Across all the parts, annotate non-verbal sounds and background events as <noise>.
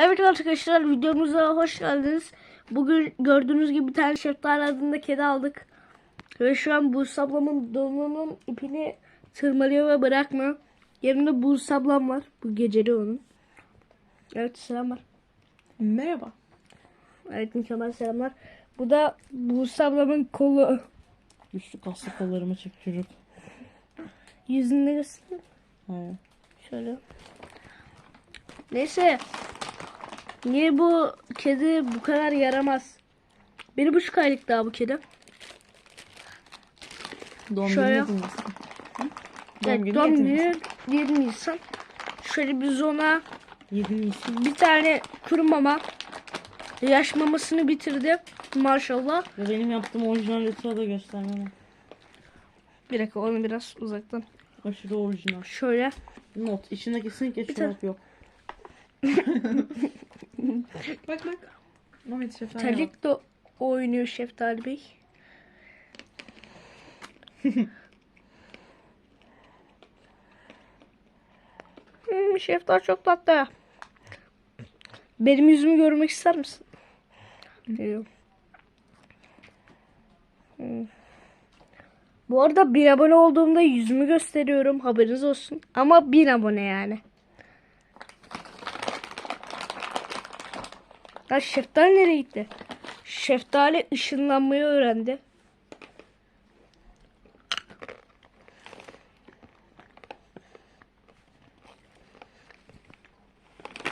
Evet arkadaşlar videomuza hoş geldiniz. Bugün gördüğünüz gibi bir tane şeftali adında kedi aldık. Ve şu an Buse ablamın donunun ipini tırmalıyor ve bırakmıyor. Yanında Buse ablam var. Bu geceli onun. Evet selamlar. Merhaba. Evet mükemmel selamlar. Bu da Buse ablamın kolu. Güçlü kaslı kollarımı çek çocuk. Yüzünde göster. Hayır. Şöyle. Neyse. Niye bu kedi bu kadar yaramaz? Bir buçuk aylık daha bu kedi. Doğum Şöyle. günü yedin? Evet, Doğum günü doğum yedin günü misin? 7 Nisan. Şöyle biz ona Yedin misin? bir tane kuru mama yaş mamasını bitirdi. Maşallah. Ve benim yaptığım orijinal lütfen da göstermene. Bir dakika onu biraz uzaktan. Aşırı orijinal. Şöyle. Not. İçinde kesinlikle çorap yok. Bak bak. Mehmet Şefali bak. Terlik de oynuyor Şeftali Bey. <laughs> hmm, Şeftali çok tatlı. Benim yüzümü görmek ister misin? Yok. Hmm. Bu arada bir abone olduğumda yüzümü gösteriyorum. Haberiniz olsun. Ama bir abone yani. Ya şeftali nereye gitti? Şeftali ışınlanmayı öğrendi.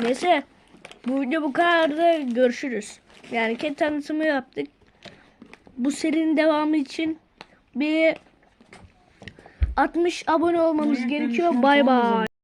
Neyse. Bu video bu kadar da görüşürüz. Yani kedi tanıtımı yaptık. Bu serinin devamı için bir 60 abone olmamız Manyak gerekiyor. Bay bay.